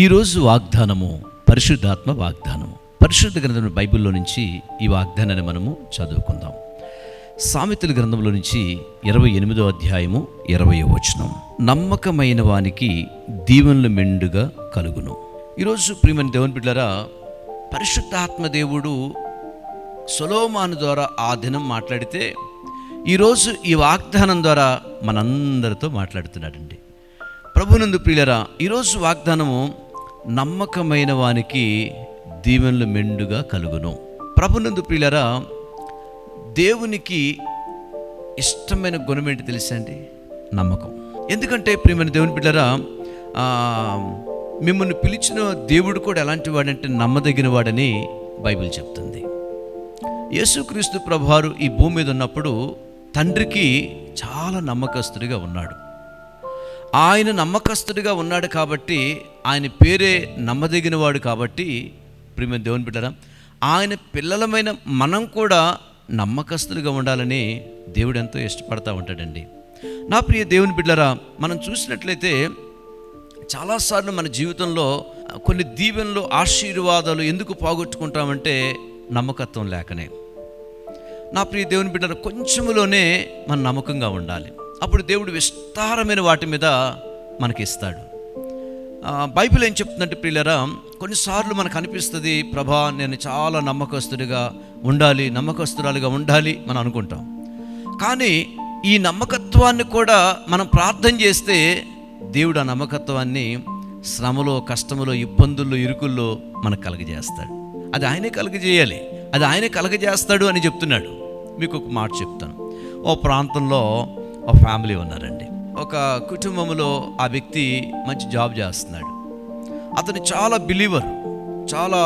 ఈరోజు వాగ్దానము పరిశుద్ధాత్మ వాగ్దానము. పరిశుద్ధ గ్రంథం బైబిల్లో నుంచి ఈ వాగ్దానాన్ని మనము చదువుకుందాం. సామెతల గ్రంథంలో నుంచి ఇరవై ఎనిమిదో అధ్యాయము ఇరవై వచనం. నమ్మకమైన వానికి దీవెనలు మెండుగా కలుగును. ఈరోజు ప్రియమని దేవుని బిడ్డరా పరిశుద్ధాత్మ దేవుడు సొలోమాను ద్వారా ఆ దినం మాట్లాడితే ఈరోజు ఈ వాగ్దానం ద్వారా మనందరితో మాట్లాడుతున్నాడండి. ప్రభునందు ప్రియులరా ఈరోజు వాగ్దానము నమ్మకమైన వానికి దీవెనలు మెండుగా కలుగును. ప్రభునందు ప్రియులరా దేవునికి ఇష్టమైన గుణం ఏంటి తెలుసా అండి? నమ్మకం. ఎందుకంటే ప్రియమైన దేవుని బిడ్డరా మిమ్మల్ని పిలిచిన దేవుడు కూడా ఎలాంటి వాడంటే నమ్మదగిన వాడని బైబిల్ చెప్తుంది. యేసుక్రీస్తు ప్రభువారు ఈ భూమి మీద ఉన్నప్పుడు తండ్రికి చాలా నమ్మకస్తుడిగా ఉన్నాడు. ఆయన నమ్మకస్తుడిగా ఉన్నాడు కాబట్టి ఆయన పేరే నమ్మదగినవాడు కాబట్టి ప్రియమ దేవుని బిడ్డరా ఆయన పిల్లలమైన మనం కూడా నమ్మకస్తులుగా ఉండాలని దేవుడు ఎంతో ఇష్టపడతా ఉంటాడండి. నా ప్రియ దేవుని బిడ్డరా మనం చూసినట్లయితే చాలాసార్లు మన జీవితంలో కొన్ని దీవెనలు ఆశీర్వాదాలు ఎందుకు పోగొట్టుకుంటామంటే నమ్మకత్వం లేకనే. నా ప్రియ దేవుని బిడ్డలు కొంచెములోనే మన నమ్మకంగా ఉండాలి. అప్పుడు దేవుడు విస్తారమైన వాటి మీద మనకి ఇస్తాడు బైబిల్ ఏం చెప్తుందంటే ప్రియులరా కొన్నిసార్లు మనకు అనిపిస్తుంది ప్రభా నేను చాలా నమ్మకస్తుడిగా ఉండాలి నమ్మకస్తురాలుగా ఉండాలి మనం అనుకుంటాం. కానీ ఈ నమ్మకత్వాన్ని కూడా మనం ప్రార్థన చేస్తే దేవుడు ఆ నమ్మకత్వాన్ని శ్రమలో కష్టములో ఇబ్బందుల్లో ఇరుకుల్లో మనకు కలగజేస్తాడు. అది ఆయనే కలగజేయాలి. అది ఆయనే కలగజేస్తాడు అని చెప్తున్నాడు. మీకు ఒక మాట చెప్తాను. ఓ ప్రాంతంలో ఒక ఫ్యామిలీ ఉన్నారండి. ఒక కుటుంబంలో ఆ వ్యక్తి మంచి జాబ్ చేస్తున్నాడు. అతను చాలా బిలీవర్ చాలా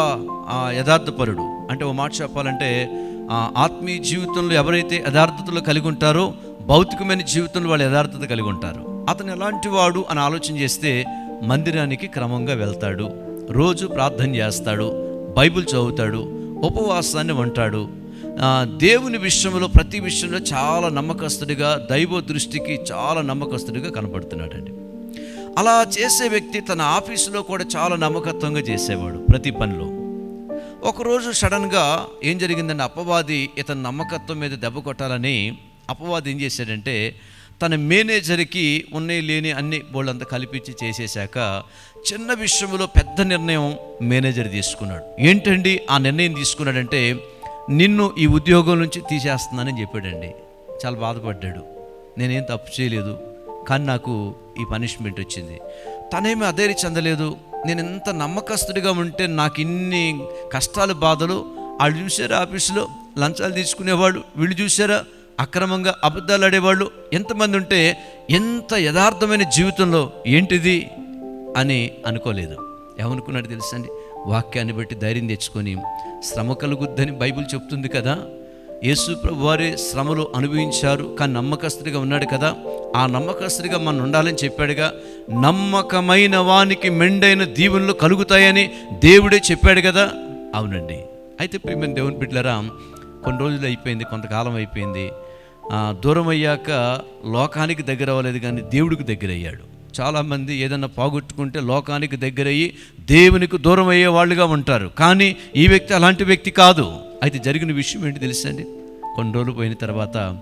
యథార్థపరుడు. అంటే ఓ మాట చెప్పాలంటే ఆత్మీయ జీవితంలో ఎవరైతే యథార్థతలు కలిగి ఉంటారో భౌతికమైన జీవితంలో వాళ్ళు యథార్థత కలిగి ఉంటారు. అతను ఎలాంటి వాడు అని ఆలోచన చేస్తే మందిరానికి క్రమంగా వెళ్తాడు. రోజు ప్రార్థన చేస్తాడు బైబిల్ చదువుతాడు ఉపవాసాన్ని ఉంటాడు. దేవుని విషయంలో ప్రతి విషయంలో చాలా నమ్మకస్తుడిగా దైవ దృష్టికి చాలా నమ్మకస్తుడిగా కనపడుతున్నాడండి. అలా చేసే వ్యక్తి తన ఆఫీసులో కూడా చాలా నమ్మకత్వంగా చేసేవాడు ప్రతి పనిలో. ఒకరోజు సడన్గా ఏం జరిగిందంటే అపవాది ఇతని నమ్మకత్వం మీద దెబ్బ కొట్టాలని అపవాది ఏం చేశాడంటే తన మేనేజర్కి ఉన్నాయి లేని అన్ని బోళ్ళంతా కల్పించి చేసేశాక చిన్న విషయంలో పెద్ద నిర్ణయం మేనేజర్ తీసుకున్నాడు. ఏంటండి ఆ నిర్ణయం తీసుకున్నాడంటే నిన్ను ఈ ఉద్యోగం నుంచి తీసేస్తున్నానని చెప్పాడండి. చాలా బాధపడ్డాడు. నేనేం తప్పు చేయలేదు. కానీ నాకు ఈ పనిష్మెంట్ వచ్చింది. తనేమి అధైర్య చెందలేదు. నేను ఎంత నమ్మకస్తుడిగా ఉంటే నాకు ఇన్ని కష్టాలు బాధలు. వాళ్ళు చూసారా ఆఫీసులో? లంచాలు తీసుకునేవాళ్ళు. వీళ్ళు చూసారా అక్రమంగా అబద్ధాలు ఆడేవాళ్ళు. ఎంతమంది ఉంటే ఎంత యథార్థమైన జీవితంలో ఏంటిది అని అనుకోలేదు. ఏమనుకున్నాడు తెలుసండి? వాక్యాన్ని బట్టి ధైర్యం తెచ్చుకొని శ్రమ కలుగుద్దని బైబిల్ చెప్తుంది కదా? యేసు ప్రభు వారే శ్రమలు అనుభవించారు కానీ నమ్మకస్తుడిగా ఉన్నాడు కదా? ఆ నమ్మకస్తుడిగా మనం ఉండాలని చెప్పాడుగా నమ్మకమైన వానికి మెండైన దీవెనలు కలుగుతాయని దేవుడే చెప్పాడు కదా? అవునండి. అయితే ప్రియమైన దేవుని బిడ్డలరా కొన్ని రోజులు అయిపోయింది కొంతకాలం అయిపోయింది. దూరం అయ్యాక లోకానికి దగ్గర అవ్వలేదు కానీ దేవుడికి దగ్గర అయ్యాడు చాలామంది ఏదైనా పోగొట్టుకుంటే లోకానికి దగ్గరయ్యి దేవునికి దూరం అయ్యే వాళ్ళుగా ఉంటారు. కానీ ఈ వ్యక్తి అలాంటి వ్యక్తి కాదు. అయితే జరిగిన విషయం ఏంటి తెలుసండి కొన్ని రోజులు పోయిన తర్వాత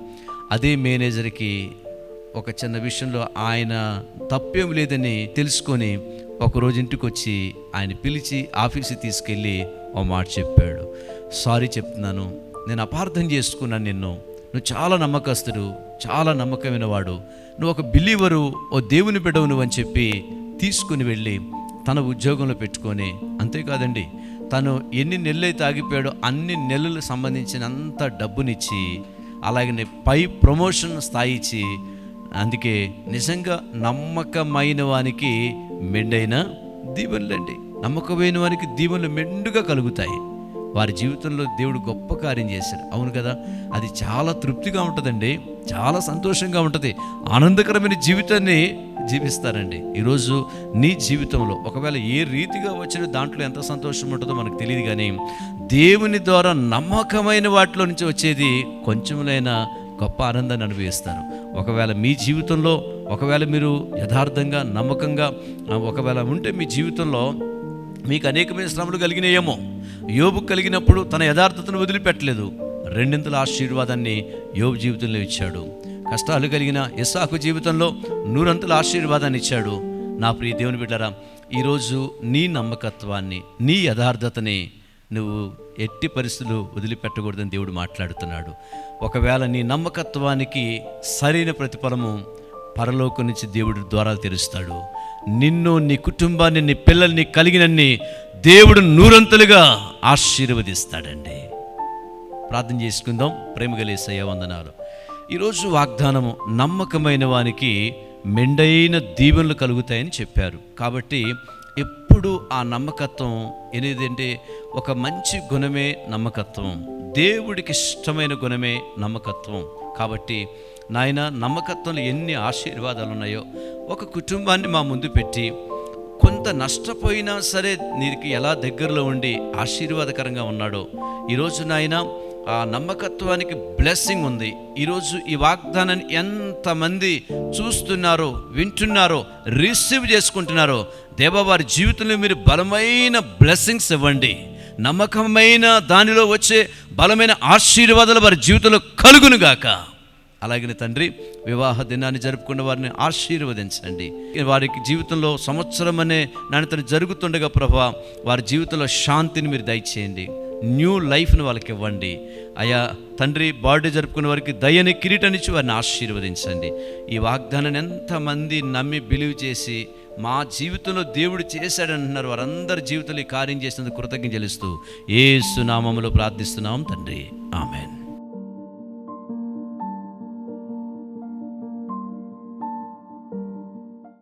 అదే మేనేజర్కి ఒక చిన్న విషయంలో ఆయన తప్పేం లేదని తెలుసుకొని ఒకరోజు ఇంటికి వచ్చి ఆయన పిలిచి ఆఫీస్కి తీసుకెళ్ళి ఓ మాట చెప్పాడు. సారీ చెప్తున్నాను. నేను అపార్థం చేసుకున్నాను నిన్ను. నువ్వు చాలా నమ్మకస్తుడు. చాలా నమ్మకమైన వాడు నువ్వు ఒక బిలీవరు ఓ దేవుని బిడవు నువ్వు అని చెప్పి తీసుకుని వెళ్ళి తన ఉద్యోగంలో పెట్టుకొని అంతేకాదండి తను ఎన్ని నెలలైతే ఆగిపోయాడో అన్ని నెలలకు సంబంధించిన అంత డబ్బునిచ్చి అలాగనే పై ప్రమోషన్ స్థాయి ఇచ్చి అందుకే నిజంగా నమ్మకమైన వానికి మెండైన దీవెనలండి. నమ్మకమైన వారికి దీవెనలు మెండుగా కలుగుతాయి. వారి జీవితంలో దేవుడు గొప్ప కార్యం చేశాడు. అవును కదా? అది చాలా తృప్తిగా ఉంటుందండి. చాలా సంతోషంగా ఉంటుంది. ఆనందకరమైన జీవితాన్ని జీవిస్తారండి. ఈరోజు నీ జీవితంలో ఒకవేళ ఏ రీతిగా వచ్చిన దాంట్లో ఎంత సంతోషం ఉంటుందో మనకు తెలియదు కానీ దేవుని ద్వారా నమ్మకమైన వాటిలో నుంచి వచ్చేది కొంచెంలైనా గొప్ప ఆనందాన్ని అనుభవిస్తారు ఒకవేళ మీ జీవితంలో ఒకవేళ మీరు యథార్థంగా నమ్మకంగా ఒకవేళ ఉంటే మీ జీవితంలో మీకు అనేకమైన శ్రమలు కలిగినాయేమో. యోబు కలిగినప్పుడు తన యథార్థతను వదిలిపెట్టలేదు. రెండింతల ఆశీర్వాదాన్ని యోబు జీవితంలో ఇచ్చాడు. కష్టాలు కలిగిన ఇస్సాకు జీవితంలో నూరంతల ఆశీర్వాదాన్ని ఇచ్చాడు. నా ప్రియ దేవుని బిడ్డరా ఈరోజు నీ నమ్మకత్వాన్ని నీ యథార్థతని నువ్వు ఎట్టి పరిస్థితులు వదిలిపెట్టకూడదని దేవుడు మాట్లాడుతున్నాడు. ఒకవేళ నీ నమ్మకత్వానికి సరైన ప్రతిఫలము పరలోకం నుంచి దేవుడి ద్వారాలు తెరుస్తాడు. నిన్ను నీ కుటుంబాన్ని నీ పిల్లల్ని కలిగినన్ని దేవుడు నూరంతలుగా ఆశీర్వదిస్తాడండి. ప్రార్థన చేసుకుందాం. ప్రేమ గలేసయ్య వందనాలు. ఈరోజు వాగ్దానము నమ్మకమైన వానికి మెండైన దీవెనలు కలుగుతాయని చెప్పారు. కాబట్టి ఎప్పుడు ఆ నమ్మకత్వం ఏదేంటే ఒక మంచి గుణమే నమ్మకత్వం. దేవుడికి ఇష్టమైన గుణమే నమ్మకత్వం. కాబట్టి నాయన నమ్మకత్వంలో ఎన్ని ఆశీర్వాదాలు ఉన్నాయో ఒక కుటుంబాన్ని మా ముందు పెట్టి కొంత నష్టపోయినా సరే నీకు ఎలా దగ్గరలో ఉండి ఆశీర్వాదకరంగా ఉన్నాడో ఈరోజు నాయన ఆ నమ్మకత్వానికి బ్లెస్సింగ్ ఉంది. ఈరోజు ఈ వాగ్దానాన్ని ఎంతమంది చూస్తున్నారో వింటున్నారో రిసీవ్ చేసుకుంటున్నారో దేవవారి జీవితంలో మీరు బలమైన బ్లెస్సింగ్స్ ఇవ్వండి. నమ్మకమైన దానిలో వచ్చే బలమైన ఆశీర్వాదాలు వారి జీవితంలో కలుగునుగాక అలాగే తండ్రి వివాహ దినాన్ని జరుపుకున్న వారిని ఆశీర్వదించండి. వారికి జీవితంలో సంవత్సరం అనే నాణ్యతను జరుగుతుండగా ప్రభా వారి జీవితంలో శాంతిని మీరు దయచేయండి. న్యూ లైఫ్ని వాళ్ళకి ఇవ్వండి. అయా తండ్రి బర్త్డే జరుపుకున్న వారికి దయని కిరీటనిచ్చి వారిని ఆశీర్వదించండి. ఈ వాగ్దానాన్ని ఎంతమంది నమ్మి బిలీవ్ చేసి మా జీవితంలో దేవుడు చేశాడంటున్నారు. వారందరి జీవితంలో ఈ కార్యం చేసినందుకు కృతజ్ఞ చెల్లిస్తూ ఏ సునామములో ప్రార్థిస్తున్నాం తండ్రి. ఆమెన్.